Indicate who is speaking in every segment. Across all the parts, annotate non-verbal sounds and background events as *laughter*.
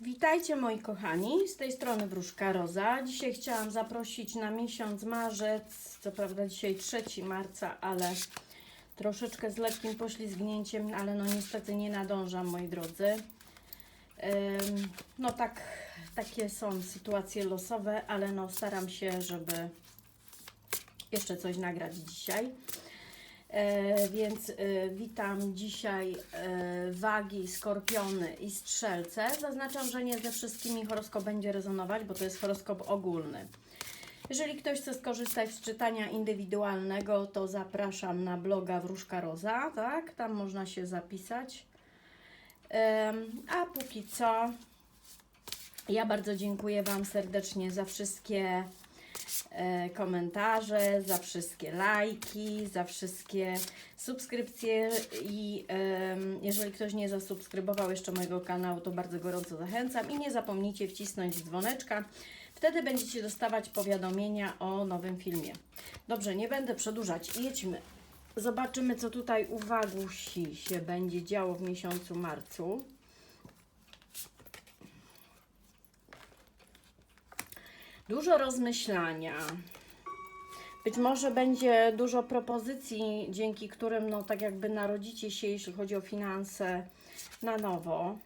Speaker 1: Witajcie moi kochani, z tej strony Wróżka Roza. Dzisiaj chciałam zaprosić na miesiąc marzec, co prawda dzisiaj 3 marca, ale troszeczkę z lekkim poślizgnięciem, ale no niestety nie nadążam moi drodzy. No tak, takie są sytuacje losowe, ale no staram się, żeby jeszcze coś nagrać dzisiaj. E, więc e, witam dzisiaj e, wagi, skorpiony i strzelce. Zaznaczam, że nie ze wszystkimi horoskop będzie rezonować, bo to jest horoskop ogólny. Jeżeli ktoś chce skorzystać z czytania indywidualnego, to zapraszam na bloga Wróżka Roza, tak? Tam można się zapisać. A póki co, ja bardzo dziękuję Wam serdecznie za wszystkie komentarze, za wszystkie lajki, za wszystkie subskrypcje i jeżeli ktoś nie zasubskrybował jeszcze mojego kanału, to bardzo gorąco zachęcam i nie zapomnijcie wcisnąć dzwoneczka. Wtedy będziecie dostawać powiadomienia o nowym filmie. Dobrze, nie będę przedłużać. Jedźmy. Zobaczymy, co tutaj u Wagusi się będzie działo w miesiącu marcu. Dużo rozmyślania. Być może będzie dużo propozycji, dzięki którym, no tak jakby narodzicie się, jeśli chodzi o finanse, na nowo.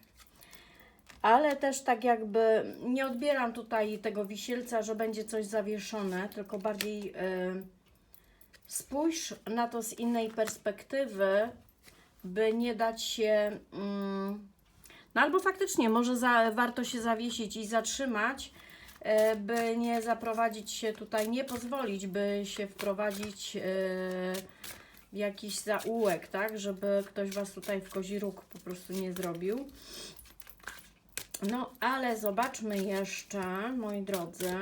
Speaker 1: Ale też tak jakby nie odbieram tutaj tego wisielca, że będzie coś zawieszone, tylko bardziej y, spójrz na to z innej perspektywy, by nie dać się. Mm, no albo faktycznie może za, warto się zawiesić i zatrzymać, by nie zaprowadzić się tutaj, nie pozwolić, by się wprowadzić e, w jakiś zaułek, tak, żeby ktoś Was tutaj w kozi róg po prostu nie zrobił. No, ale zobaczmy jeszcze, moi drodzy,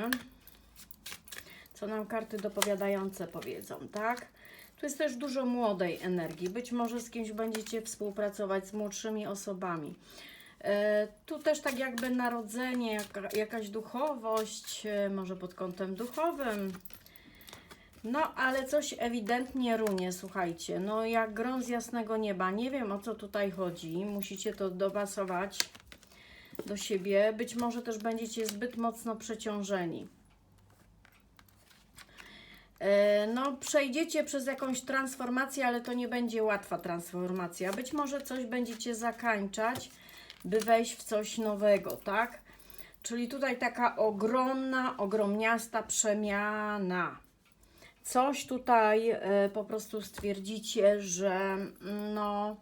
Speaker 1: co nam karty dopowiadające powiedzą, tak? Tu jest też dużo młodej energii. Być może z kimś będziecie współpracować z młodszymi osobami. E, Tu też tak jakby narodzenie, jaka, jakaś duchowość, e, może pod kątem duchowym. No, ale coś ewidentnie runie, słuchajcie. No, jak grom z jasnego nieba. Nie wiem o co tutaj chodzi. Musicie to dopasować do siebie. Być może też będziecie zbyt mocno przeciążeni. E, No, przejdziecie przez jakąś transformację, ale to nie będzie łatwa transformacja. Być może coś będziecie zakańczać, by wejść w coś nowego, tak? Czyli tutaj taka ogromna, ogromniasta przemiana. Coś tutaj e, po prostu stwierdzicie, że mm, no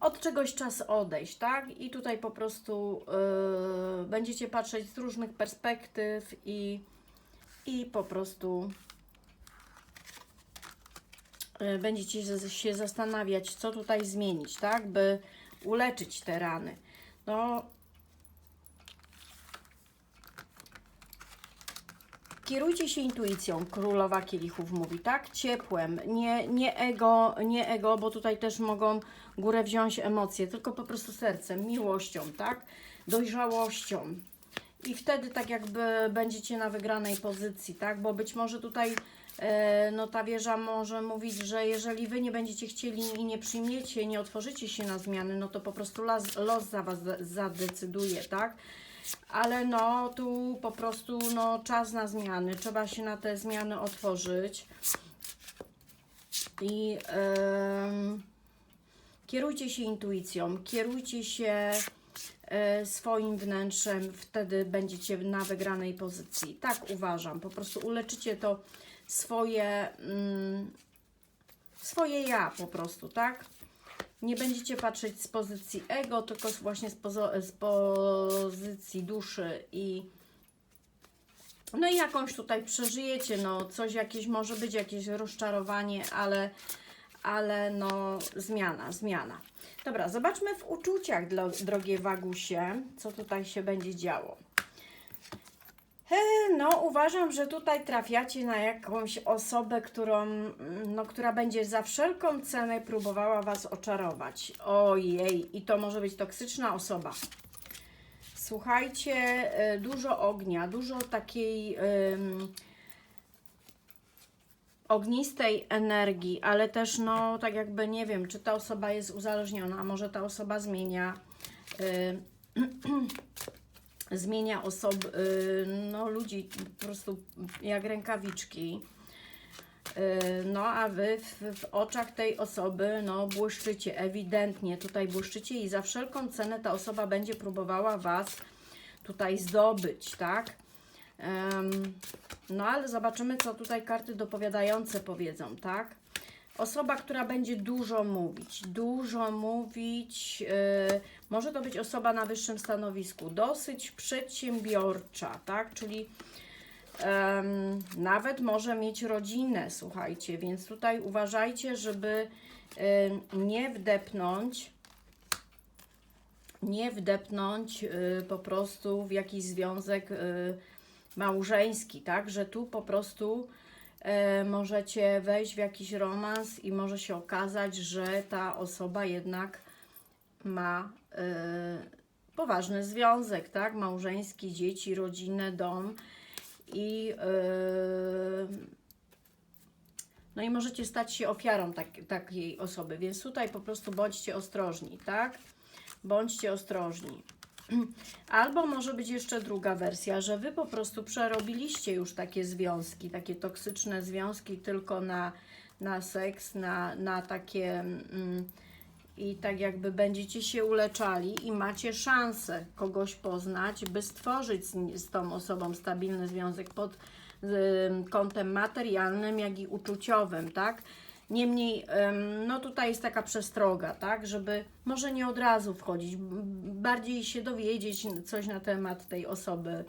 Speaker 1: od czegoś czas odejść, tak? I tutaj po prostu e, będziecie patrzeć z różnych perspektyw i i po prostu y, będziecie się zastanawiać, co tutaj zmienić, tak, by uleczyć te rany. No, kierujcie się intuicją, królowa kielichów mówi, tak? Ciepłem, nie, nie ego, nie ego, bo tutaj też mogą górę wziąć emocje, tylko po prostu sercem, miłością, tak? Dojrzałością. I wtedy tak jakby będziecie na wygranej pozycji, tak? Bo być może tutaj no ta wieża może mówić, że jeżeli wy nie będziecie chcieli i nie przyjmiecie, nie otworzycie się na zmiany, no to po prostu los, los za was za- zadecyduje, tak? Ale no tu po prostu no czas na zmiany, trzeba się na te zmiany otworzyć. I em, kierujcie się intuicją, kierujcie się e, swoim wnętrzem, wtedy będziecie na wygranej pozycji. Tak uważam. Po prostu uleczycie to swoje, mm, swoje ja po prostu, tak? Nie będziecie patrzeć z pozycji ego, tylko właśnie z, pozo- z pozycji duszy i no i jakąś tutaj przeżyjecie, no coś jakieś może być jakieś rozczarowanie, ale ale no zmiana, zmiana. Dobra, zobaczmy w uczuciach, drogie Wagusie, co tutaj się będzie działo. No, uważam, że tutaj trafiacie na jakąś osobę, którą, mm, no, która będzie za wszelką cenę próbowała Was oczarować. Ojej, i to może być toksyczna osoba. Słuchajcie, e, dużo ognia, dużo takiej em, ognistej energii, ale też no tak jakby nie wiem, czy ta osoba jest uzależniona, może ta osoba zmienia y, *clears throat* zmienia osoby, y, no ludzi po prostu jak rękawiczki. Y, No a wy w, w oczach tej osoby, no błyszczycie, ewidentnie tutaj błyszczycie i za wszelką cenę ta osoba będzie próbowała Was tutaj zdobyć, tak? Em, no ale zobaczymy, co tutaj karty dopowiadające powiedzą, tak? Osoba, która będzie dużo mówić, dużo mówić, yy, może to być osoba na wyższym stanowisku, dosyć przedsiębiorcza, tak? Czyli em, nawet może mieć rodzinę, słuchajcie, więc tutaj uważajcie, żeby em, nie wdepnąć, nie wdepnąć y, po prostu w jakiś związek y, małżeński, tak? Że tu po prostu możecie wejść w jakiś romans i może się okazać, że ta osoba jednak ma e, poważny związek, tak? Małżeński, dzieci, rodzinę, dom i e, no i możecie stać się ofiarą tak, takiej osoby, więc tutaj po prostu bądźcie ostrożni, tak? Bądźcie ostrożni. *clears throat* Albo może być jeszcze druga wersja, że wy po prostu przerobiliście już takie związki, takie toksyczne związki tylko na, na seks, na, na takie mm, i tak jakby będziecie się uleczali i macie szansę kogoś poznać, by stworzyć z, z tą osobą stabilny związek pod y, kątem materialnym, jak i uczuciowym, tak? Niemniej, em, no tutaj jest taka przestroga, tak, żeby może nie od razu wchodzić, bardziej się dowiedzieć coś na temat tej osoby,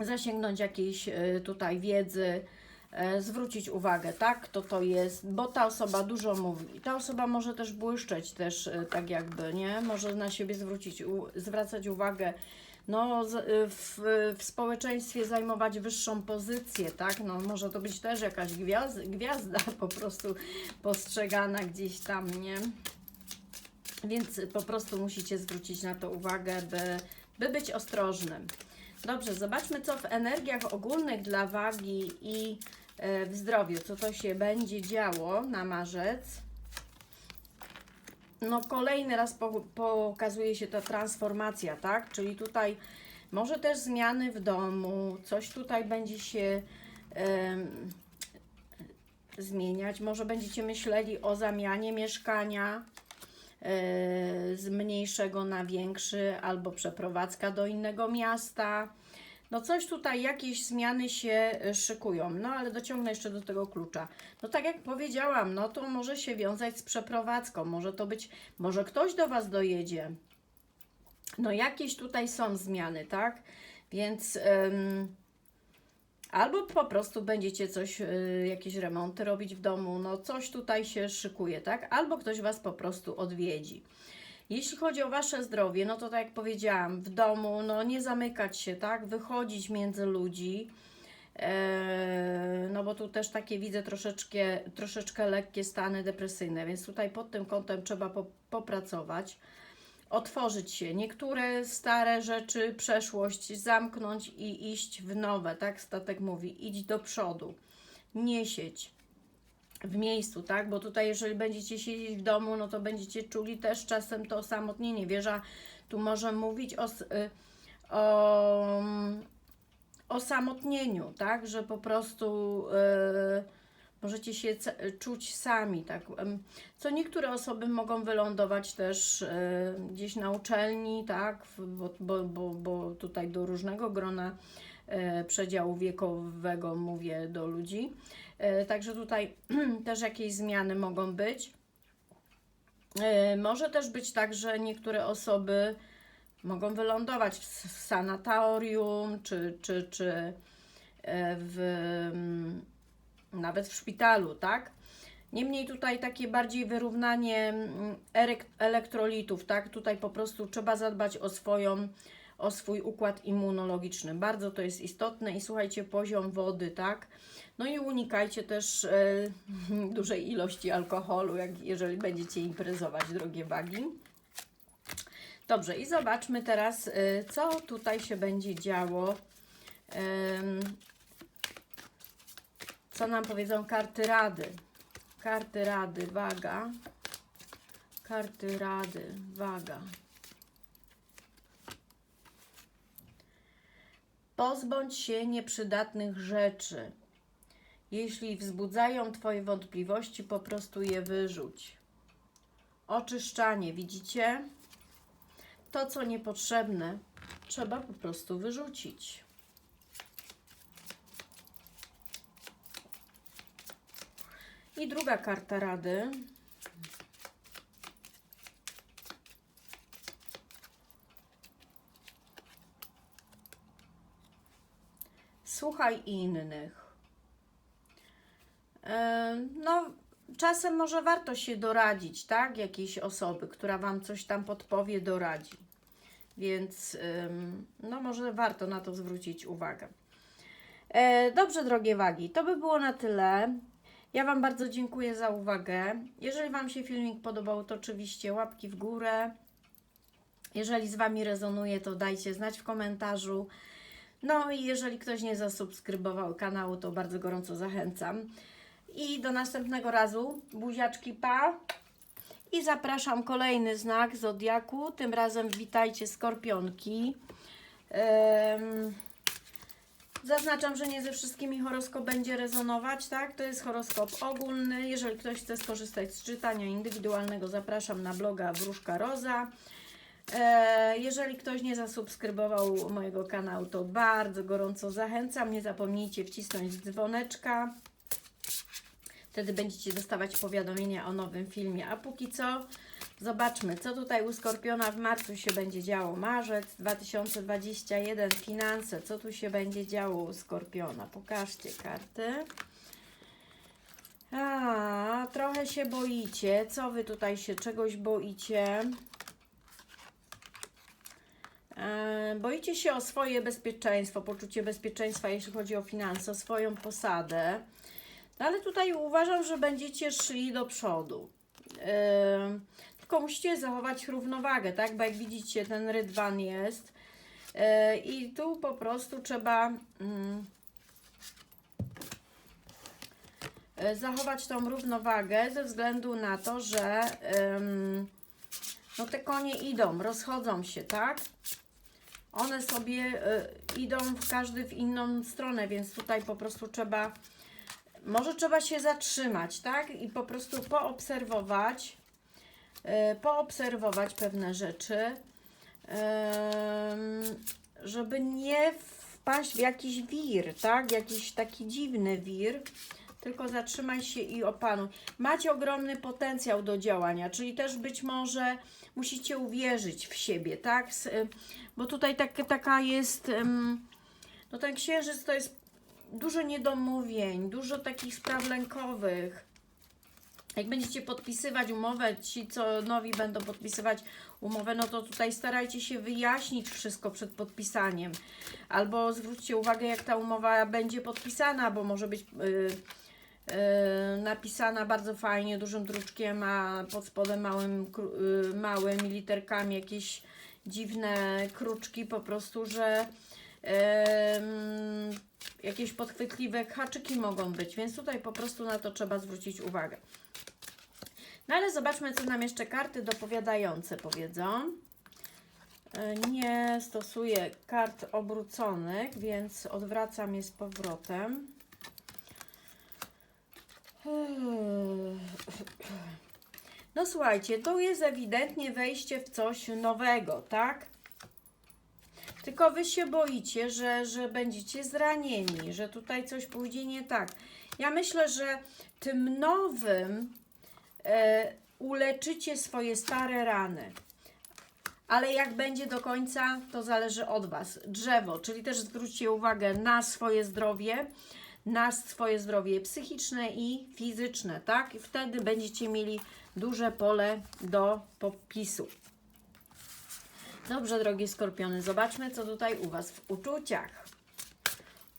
Speaker 1: zasięgnąć jakiejś e, tutaj wiedzy, e, zwrócić uwagę, tak, kto to jest, bo ta osoba dużo mówi. Ta osoba może też błyszczeć też e, tak jakby, nie? Może na siebie zwrócić, zwracać uwagę, no e, w, w społeczeństwie zajmować wyższą pozycję, tak? No może to być też jakaś gwiazda, gwiazda *laughs* po prostu postrzegana gdzieś tam, nie? Więc po prostu musicie zwrócić na to uwagę, by, by być ostrożnym. Dobrze, zobaczmy, co w energiach ogólnych dla wagi i e, w zdrowiu, co to się będzie działo na marzec. No, kolejny raz po, pokazuje się ta transformacja, tak? Czyli tutaj może też zmiany w domu, coś tutaj będzie się zmieniać. Może będziecie myśleli o zamianie mieszkania e, z mniejszego na większy, albo przeprowadzka do innego miasta. No coś tutaj, jakieś zmiany się e, szykują. No ale dociągnę jeszcze do tego klucza. No tak jak powiedziałam, no to może się wiązać z przeprowadzką. Może to być, może ktoś do Was dojedzie. No jakieś tutaj są zmiany, tak? Więc em, albo po prostu będziecie coś, y, jakieś remonty robić w domu, no coś tutaj się szykuje, tak? Albo ktoś Was po prostu odwiedzi. Jeśli chodzi o Wasze zdrowie, no to tak jak powiedziałam, w domu, no nie zamykać się, tak? Wychodzić między ludzi, Eee, no bo tu też takie widzę troszeczkę, troszeczkę lekkie stany depresyjne, więc tutaj pod tym kątem trzeba po, popracować, otworzyć się. Niektóre stare rzeczy, przeszłość zamknąć i iść w nowe, tak? Statek mówi, idź do przodu, nie siedź w miejscu, tak? Bo tutaj, jeżeli będziecie siedzieć w domu, no to będziecie czuli też czasem to osamotnienie. Wieża tu może mówić o, y, o mm, osamotnieniu, tak? Że po prostu y, możecie się czuć sami, tak? Co niektóre osoby mogą wylądować też y, gdzieś na uczelni, tak? Bo, bo, bo, bo tutaj do różnego grona przedziału wiekowego mówię do ludzi. Y, Także tutaj *clears throat* też jakieś zmiany mogą być. Y, Może też być tak, że niektóre osoby mogą wylądować w sanatorium, czy, czy, czy e, w, mm, nawet w szpitalu, tak? Niemniej tutaj takie bardziej wyrównanie mm, elektrolitów, tak? Tutaj po prostu trzeba zadbać o swoją, o swój układ immunologiczny. Bardzo to jest istotne i słuchajcie, poziom wody, tak? No i unikajcie też e, *laughs* dużej ilości alkoholu, jak jeżeli będziecie imprezować, drogie wagi. Dobrze, i zobaczmy teraz, y, co tutaj się będzie działo. Co nam powiedzą karty rady? Karty rady, waga. Karty rady, waga. Pozbądź się nieprzydatnych rzeczy. Jeśli wzbudzają Twoje wątpliwości, po prostu je wyrzuć. Oczyszczanie, widzicie? To, co niepotrzebne, trzeba po prostu wyrzucić. I druga karta rady. Słuchaj innych. E, No, czasem może warto się doradzić, tak? Jakiejś osoby, która Wam coś tam podpowie, doradzi. Więc, no, może warto na to zwrócić uwagę. E, Dobrze, drogie wagi, to by było na tyle. Ja Wam bardzo dziękuję za uwagę. Jeżeli Wam się filmik podobał, to oczywiście łapki w górę. Jeżeli z Wami rezonuje, to dajcie znać w komentarzu. No i jeżeli ktoś nie zasubskrybował kanału, to bardzo gorąco zachęcam. I do następnego razu. Buziaczki, pa! I zapraszam kolejny znak Zodiaku. Tym razem witajcie skorpionki. Em, Zaznaczam, że nie ze wszystkimi horoskop będzie rezonować, tak? To jest horoskop ogólny. Jeżeli ktoś chce skorzystać z czytania indywidualnego, zapraszam na bloga Wróżka Roza. E, Jeżeli ktoś nie zasubskrybował mojego kanału, to bardzo gorąco zachęcam. Nie zapomnijcie wcisnąć dzwoneczka. Wtedy będziecie dostawać powiadomienia o nowym filmie. A póki co, zobaczmy, co tutaj u Skorpiona w marcu się będzie działo. Marzec 2021, finanse, co tu się będzie działo u Skorpiona? Pokażcie karty. A, trochę się boicie. Co wy tutaj się czegoś boicie? E, Boicie się o swoje bezpieczeństwo, poczucie bezpieczeństwa, jeśli chodzi o finanse, o swoją posadę. No ale tutaj uważam, że będziecie szli do przodu. E, Tylko musicie zachować równowagę, tak? Bo jak widzicie, ten rydwan jest. E, I tu po prostu trzeba mm, zachować tą równowagę ze względu na to, że no te konie idą, rozchodzą się, tak? One sobie e, idą w każdy w inną stronę, więc tutaj po prostu trzeba może trzeba się zatrzymać, tak? I po prostu poobserwować, e, poobserwować pewne rzeczy, żeby nie wpaść w jakiś wir, tak? Jakiś taki dziwny wir, tylko zatrzymaj się i opanuj. Macie ogromny potencjał do działania, czyli też być może musicie uwierzyć w siebie, tak? Y, Bo tutaj tak, taka jest, no ten księżyc to jest dużo niedomówień, dużo takich spraw lękowych. Jak będziecie podpisywać umowę, ci co nowi będą podpisywać umowę, no to tutaj starajcie się wyjaśnić wszystko przed podpisaniem. Albo zwróćcie uwagę, jak ta umowa będzie podpisana, bo może być y, y, napisana bardzo fajnie, dużym druczkiem, a pod spodem małym, kru- y, małymi literkami jakieś dziwne kruczki po prostu, że em, jakieś podchwytliwe haczyki mogą być, więc tutaj po prostu na to trzeba zwrócić uwagę. No ale zobaczmy, co nam jeszcze karty dopowiadające powiedzą. Nie stosuję kart obróconych, więc odwracam je z powrotem. No słuchajcie, to jest ewidentnie wejście w coś nowego, tak? Tylko wy się boicie, że, że będziecie zranieni, że tutaj coś pójdzie nie tak. Ja myślę, że tym nowym e, uleczycie swoje stare rany. Ale jak będzie do końca, to zależy od Was. Drzewo, czyli też zwróćcie uwagę na swoje zdrowie, na swoje zdrowie psychiczne i fizyczne, tak? I wtedy będziecie mieli duże pole do popisu. Dobrze, drogie skorpiony, zobaczmy, co tutaj u Was w uczuciach.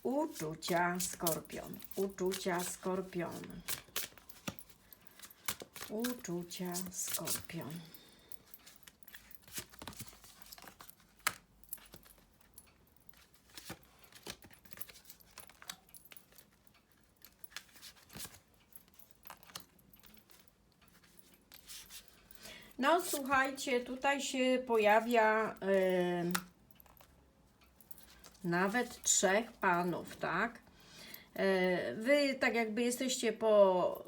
Speaker 1: Uczucia skorpion. Uczucia skorpion. Uczucia skorpion. No słuchajcie, tutaj się pojawia em, nawet trzech panów, tak? E, Wy tak jakby jesteście po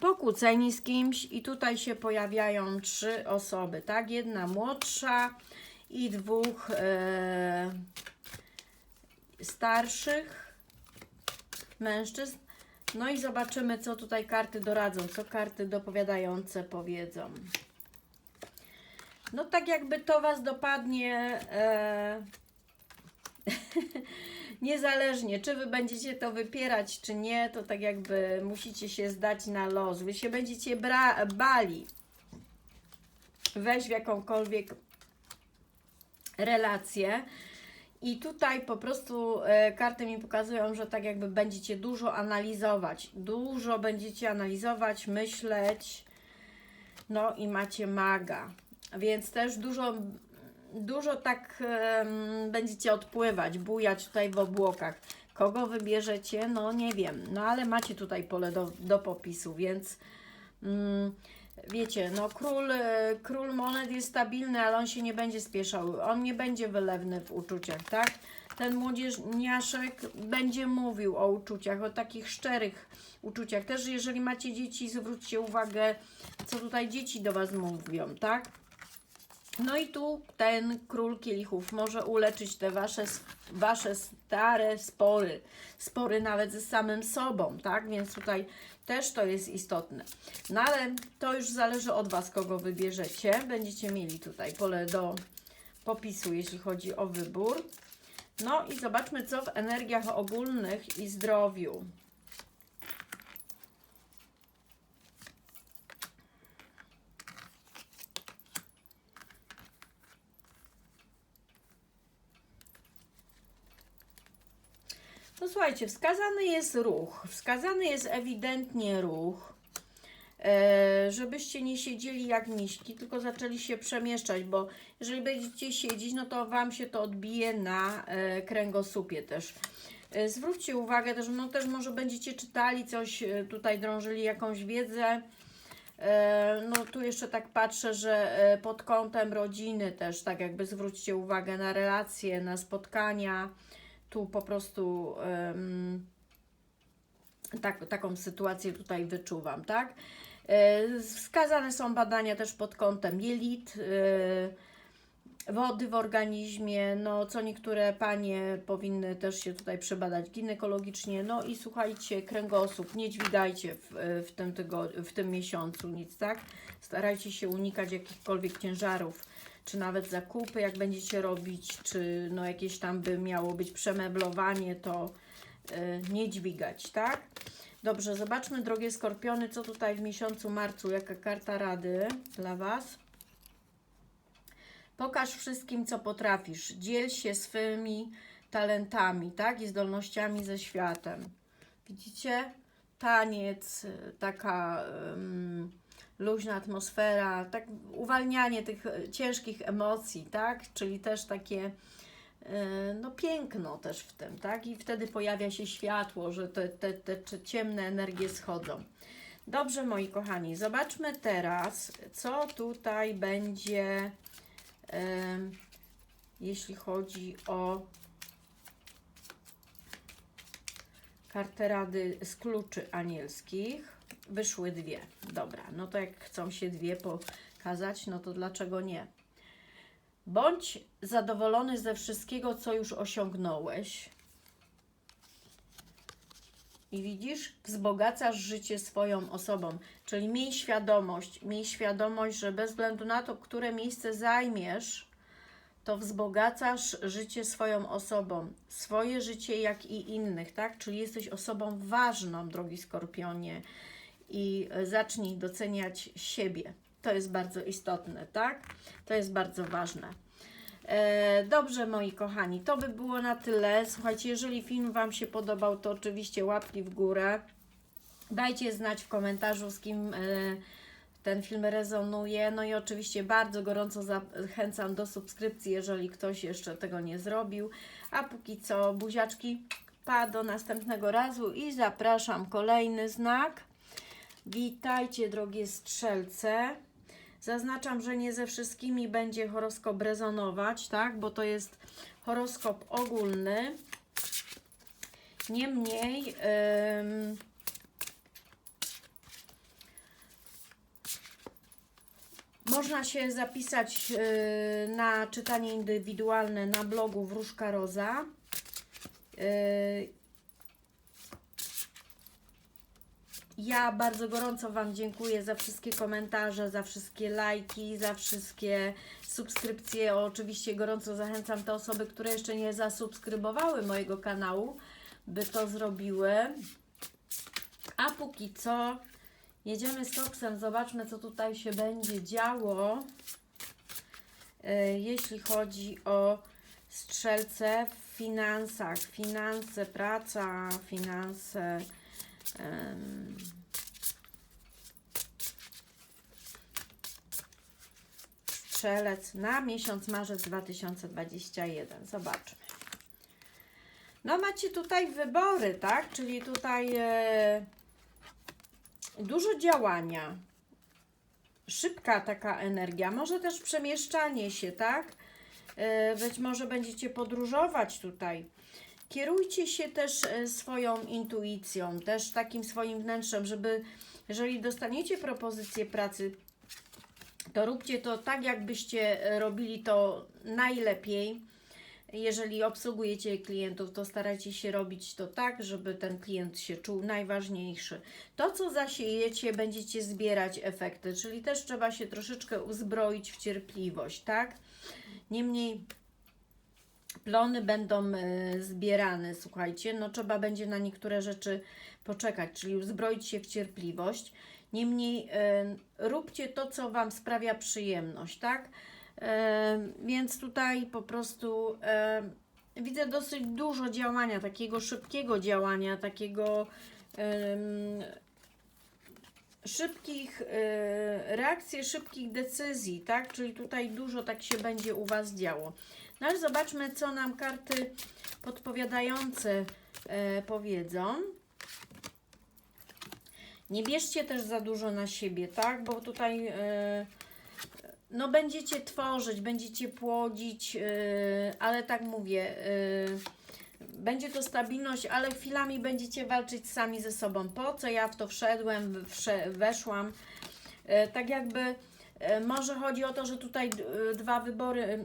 Speaker 1: pokłóceni z kimś i tutaj się pojawiają trzy osoby, tak? Jedna młodsza i dwóch e, starszych mężczyzn. No i zobaczymy, co tutaj karty doradzą, co karty dopowiadające powiedzą. No tak jakby to Was dopadnie e, *laughs* niezależnie, czy Wy będziecie to wypierać, czy nie, to tak jakby musicie się zdać na los. Wy się będziecie bali wejść w jakąkolwiek relację. I tutaj po prostu e, karty mi pokazują, że tak jakby będziecie dużo analizować. Dużo będziecie analizować, myśleć. No i macie maga. Więc też dużo, dużo tak em, będziecie odpływać, bujać tutaj w obłokach. Kogo wybierzecie? No nie wiem. No ale macie tutaj pole do, do popisu, więc mm, wiecie, no król, e, król monet jest stabilny, ale on się nie będzie spieszał. On nie będzie wylewny w uczuciach, tak? Ten młodzieżniaszek będzie mówił o uczuciach, o takich szczerych uczuciach. Też jeżeli macie dzieci, zwróćcie uwagę, co tutaj dzieci do Was mówią, tak? No i tu ten król kielichów może uleczyć te wasze, wasze stare spory, spory nawet ze samym sobą, tak? Więc tutaj też to jest istotne. No ale to już zależy od Was, kogo wybierzecie. Będziecie mieli tutaj pole do popisu, jeśli chodzi o wybór. No i zobaczmy, co w energiach ogólnych i zdrowiu. Słuchajcie, wskazany jest ruch. Wskazany jest ewidentnie ruch. E, żebyście nie siedzieli jak miśki, tylko zaczęli się przemieszczać, bo jeżeli będziecie siedzieć, no to Wam się to odbije na e, kręgosłupie też. E, zwróćcie uwagę też, no też może będziecie czytali coś, tutaj drążyli jakąś wiedzę. No tu jeszcze tak patrzę, że pod kątem rodziny też, tak jakby zwróćcie uwagę na relacje, na spotkania. Tu po prostu tak, taką sytuację tutaj wyczuwam, tak? E, Wskazane są badania też pod kątem jelit, e, wody w organizmie, no co niektóre panie powinny też się tutaj przebadać ginekologicznie, no i słuchajcie, kręgosłup, nie dźwigajcie w, w, tym, tygo, w tym miesiącu nic, tak? Starajcie się unikać jakichkolwiek ciężarów, czy nawet zakupy, jak będziecie robić, czy no jakieś tam by miało być przemeblowanie, to e, nie dźwigać, tak? Dobrze, zobaczmy, drogie skorpiony, co tutaj w miesiącu marcu, jaka karta rady dla Was. Pokaż wszystkim, co potrafisz. Dziel się swymi talentami, tak? I zdolnościami ze światem. Widzicie? Taniec, y, taka luźna atmosfera, tak uwalnianie tych y, ciężkich emocji, tak? Czyli też takie y, no piękno też w tym, tak? I wtedy pojawia się światło, że te, te, te, ciemne energie schodzą. Dobrze, moi kochani, zobaczmy teraz, co tutaj będzie, em, jeśli chodzi o kartę rady z kluczy anielskich. Wyszły dwie. Dobra, no to jak chcą się dwie pokazać, no to dlaczego nie? Bądź zadowolony ze wszystkiego, co już osiągnąłeś. I widzisz, wzbogacasz życie swoją osobą. Czyli miej świadomość, miej świadomość, że bez względu na to, które miejsce zajmiesz, to wzbogacasz życie swoją osobą. Swoje życie, jak i innych, tak? Czyli jesteś osobą ważną, drogi skorpionie. I zacznij doceniać siebie. To jest bardzo istotne, tak? To jest bardzo ważne. E, Dobrze, moi kochani, to by było na tyle. Słuchajcie, jeżeli film Wam się podobał, to oczywiście łapki w górę. Dajcie znać w komentarzu, z kim e, ten film rezonuje. No i oczywiście bardzo gorąco zachęcam do subskrypcji, jeżeli ktoś jeszcze tego nie zrobił. A póki co, buziaczki, pa do następnego razu i zapraszam kolejny znak. Witajcie, drogie strzelce. Zaznaczam, że nie ze wszystkimi będzie horoskop rezonować, tak? Bo to jest horoskop ogólny. Niemniej ym, można się zapisać yy, na czytanie indywidualne na blogu Wróżka Roza. Yy, Ja bardzo gorąco Wam dziękuję za wszystkie komentarze, za wszystkie lajki, za wszystkie subskrypcje. Oczywiście gorąco zachęcam te osoby, które jeszcze nie zasubskrybowały mojego kanału, by to zrobiły. A póki co jedziemy z koksem, zobaczmy co tutaj się będzie działo, e, jeśli chodzi o strzelce w finansach. Finanse, praca, finanse. Strzelec na miesiąc marzec 2021. Zobaczmy. No macie tutaj wybory, tak? Czyli tutaj e, dużo działania. Szybka taka energia, może też przemieszczanie się, tak? E, być może będziecie podróżować tutaj. Kierujcie się też e, swoją intuicją, też takim swoim wnętrzem, żeby jeżeli dostaniecie propozycję pracy, to róbcie to tak, jakbyście e, robili to najlepiej. Jeżeli obsługujecie klientów, to starajcie się robić to tak, żeby ten klient się czuł najważniejszy. To, co zasiejecie, będziecie zbierać efekty, czyli też trzeba się troszeczkę uzbroić w cierpliwość, tak? Niemniej plony będą e, zbierane, słuchajcie, no trzeba będzie na niektóre rzeczy poczekać, czyli uzbroić się w cierpliwość. Niemniej e, róbcie to, co Wam sprawia przyjemność, tak? E, więc tutaj po prostu widzę dosyć dużo działania, takiego szybkiego działania, takiego szybkich reakcji, szybkich decyzji, tak? Czyli tutaj dużo tak się będzie u Was działo. No ale zobaczmy, co nam karty podpowiadające e, powiedzą. Nie bierzcie też za dużo na siebie, tak? Bo tutaj e, no będziecie tworzyć, będziecie płodzić, e, ale tak mówię, e, będzie to stabilność, ale chwilami będziecie walczyć sami ze sobą. Po co ja w to wszedłem, wsze, weszłam? E, tak jakby e, może chodzi o to, że tutaj e, dwa wybory,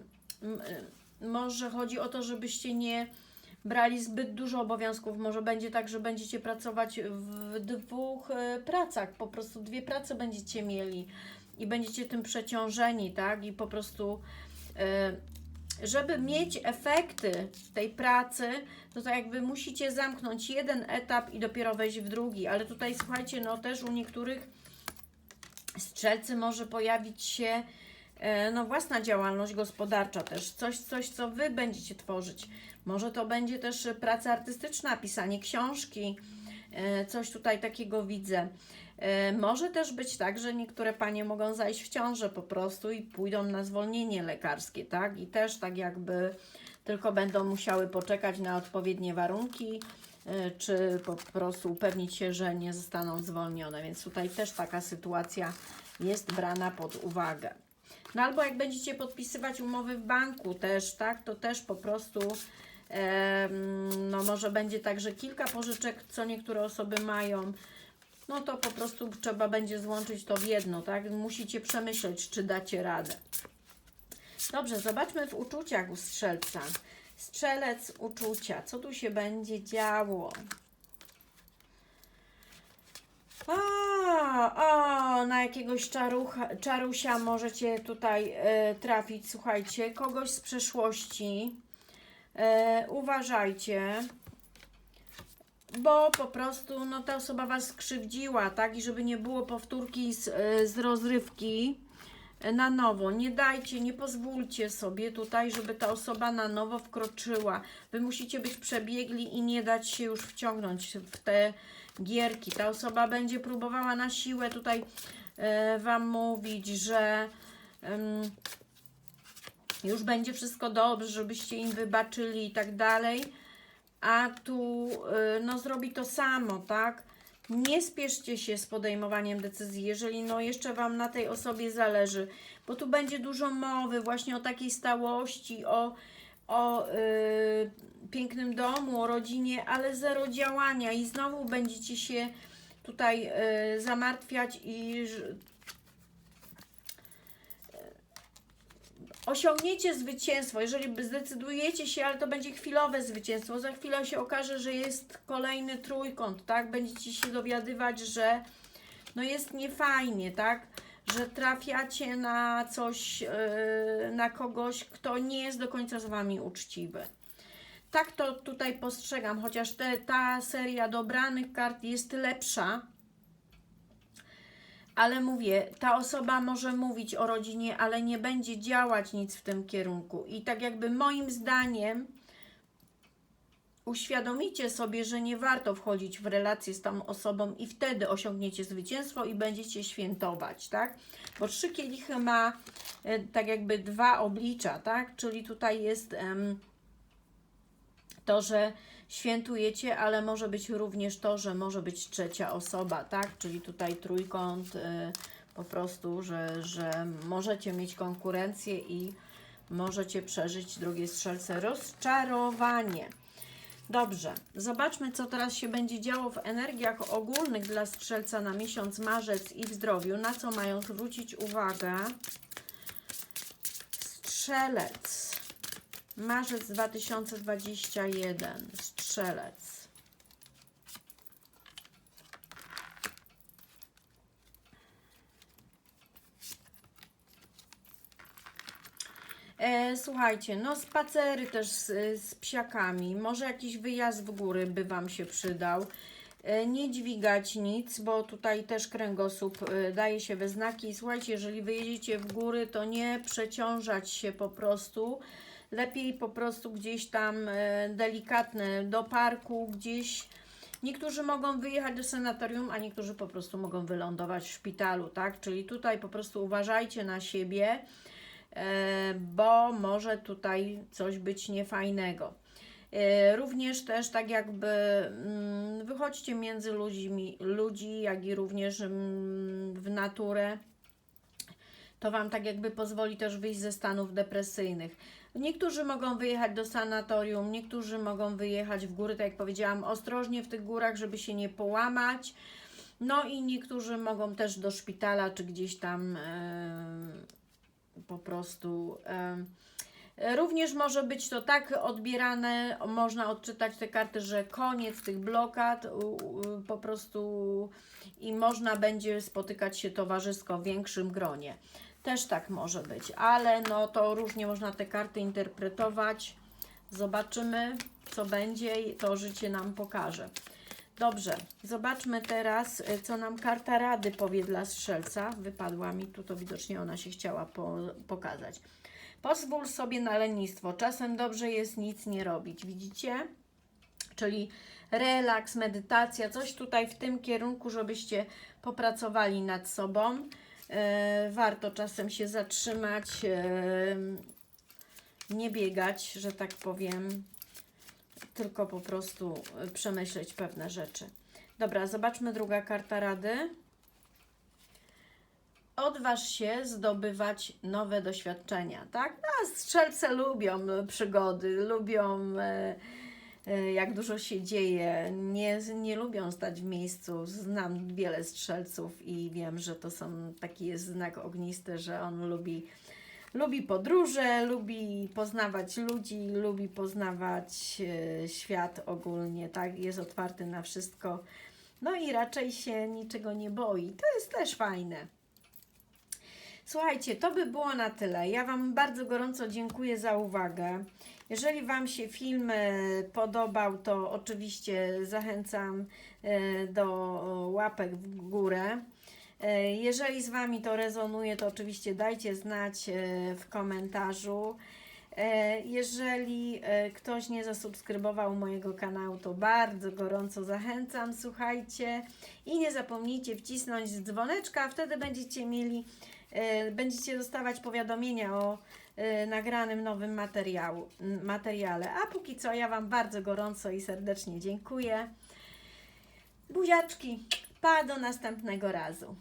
Speaker 1: może chodzi o to, żebyście nie brali zbyt dużo obowiązków. Może będzie tak, że będziecie pracować w dwóch e, pracach, po prostu dwie prace będziecie mieli i będziecie tym przeciążeni, tak? I po prostu, e, żeby mieć efekty tej pracy, to tak jakby musicie zamknąć jeden etap i dopiero wejść w drugi. Ale tutaj słuchajcie, no też u niektórych strzelcy może pojawić się no własna działalność gospodarcza też, coś, coś co Wy będziecie tworzyć. Może to będzie też e, praca artystyczna, pisanie książki, e, coś tutaj takiego widzę. E, Może też być tak, że niektóre panie mogą zajść w ciążę po prostu i pójdą na zwolnienie lekarskie, tak? I też tak jakby tylko będą musiały poczekać na odpowiednie warunki, e, czy po prostu upewnić się, że nie zostaną zwolnione. Więc tutaj też taka sytuacja jest brana pod uwagę. No albo jak będziecie podpisywać umowy w banku też, tak, to też po prostu em, no może będzie tak, że kilka pożyczek, co niektóre osoby mają, no to po prostu trzeba będzie złączyć to w jedno, tak? Musicie przemyśleć, czy dacie radę. Dobrze, zobaczmy w uczuciach u strzelca. Strzelec uczucia. Co tu się będzie działo? A, o, na jakiegoś czarucha, czarusia możecie tutaj e, trafić. Słuchajcie, kogoś z przeszłości. E, uważajcie, bo po prostu no, ta osoba Was skrzywdziła, tak? I żeby nie było powtórki z, e, z rozrywki na nowo. Nie dajcie, nie pozwólcie sobie tutaj, żeby ta osoba na nowo wkroczyła. Wy musicie być przebiegli i nie dać się już wciągnąć w te gierki. Ta osoba będzie próbowała na siłę tutaj e, Wam mówić, że już będzie wszystko dobrze, żebyście im wybaczyli i tak dalej. A tu y, no, zrobi to samo, tak? Nie spieszcie się z podejmowaniem decyzji, jeżeli no jeszcze Wam na tej osobie zależy, bo tu będzie dużo mowy właśnie o takiej stałości, o, o yy, pięknym domu, o rodzinie, ale zero działania i znowu będziecie się tutaj yy, zamartwiać i ż- osiągniecie zwycięstwo, jeżeli zdecydujecie się, ale to będzie chwilowe zwycięstwo. Za chwilę się okaże, że jest kolejny trójkąt, tak? Będziecie się dowiadywać, że no jest niefajnie, tak? Że trafiacie na coś, yy, na kogoś, kto nie jest do końca z Wami uczciwy. Tak to tutaj postrzegam, chociaż te, ta seria dobranych kart jest lepsza, ale mówię, ta osoba może mówić o rodzinie, ale nie będzie działać nic w tym kierunku. I tak jakby moim zdaniem uświadomicie sobie, że nie warto wchodzić w relację z tą osobą i wtedy osiągniecie zwycięstwo i będziecie świętować, tak? Bo trzy kielichy ma e, tak jakby dwa oblicza, tak? Czyli tutaj jest em, to, że świętujecie, ale może być również to, że może być trzecia osoba, tak? Czyli tutaj trójkąt, y, po prostu, że, że możecie mieć konkurencję i możecie przeżyć drugie strzelce rozczarowanie. Dobrze, zobaczmy, co teraz się będzie działo w energiach ogólnych dla strzelca na miesiąc marzec i w zdrowiu. Na co mają zwrócić uwagę? Strzelec. Marzec 2021. Strzelec. E, słuchajcie, no spacery też z, z psiakami, może jakiś wyjazd w góry by Wam się przydał. E, nie dźwigać nic, bo tutaj też kręgosłup e, daje się we znaki. Słuchajcie, jeżeli wyjedziecie w góry, to nie przeciążać się po prostu. Lepiej po prostu gdzieś tam e, delikatne do parku, gdzieś. Niektórzy mogą wyjechać do sanatorium, a niektórzy po prostu mogą wylądować w szpitalu, tak? Czyli tutaj po prostu uważajcie na siebie, bo może tutaj coś być niefajnego. E, Również też tak jakby mm, wychodźcie między ludźmi, ludzi, jak i również mm, w naturę. To Wam tak jakby pozwoli też wyjść ze stanów depresyjnych. Niektórzy mogą wyjechać do sanatorium, niektórzy mogą wyjechać w góry, tak jak powiedziałam, ostrożnie w tych górach, żeby się nie połamać. No i niektórzy mogą też do szpitala, czy gdzieś tam e, po prostu. Również może być to tak odbierane, można odczytać te karty, że koniec tych blokad po prostu i można będzie spotykać się towarzysko w większym gronie. Też tak może być, ale no to różnie można te karty interpretować. Zobaczymy, co będzie, i to życie nam pokaże. Dobrze, zobaczmy teraz, y, co nam karta rady powie dla strzelca. Wypadła mi tu, to widocznie ona się chciała po, pokazać. Pozwól sobie na lenistwo. Czasem dobrze jest nic nie robić. Widzicie? Czyli relaks, medytacja, coś tutaj w tym kierunku, żebyście popracowali nad sobą. E, warto czasem się zatrzymać, e, nie biegać, że tak powiem, tylko po prostu e, przemyśleć pewne rzeczy. Dobra, zobaczmy druga karta rady. Odważ się zdobywać nowe doświadczenia, tak? No, strzelce lubią przygody, lubią e, e, jak dużo się dzieje, nie, nie lubią stać w miejscu. Znam wiele strzelców i wiem, że to są taki jest znak ognisty, że on lubi, lubi podróże, lubi poznawać ludzi, lubi poznawać e, świat ogólnie, tak? Jest otwarty na wszystko. No i raczej się niczego nie boi. To jest też fajne. Słuchajcie, to by było na tyle. Ja Wam bardzo gorąco dziękuję za uwagę. Jeżeli Wam się film e, podobał, to oczywiście zachęcam e, do łapek w górę. E, Jeżeli z Wami to rezonuje, to oczywiście dajcie znać e, w komentarzu. E, Jeżeli ktoś nie zasubskrybował mojego kanału, to bardzo gorąco zachęcam, słuchajcie. I nie zapomnijcie wcisnąć dzwoneczka, a wtedy będziecie mieli, będziecie dostawać powiadomienia o nagranym nowym materiału, materiale. A póki co ja Wam bardzo gorąco i serdecznie dziękuję.
Speaker 2: Buziaczki, pa do następnego razu.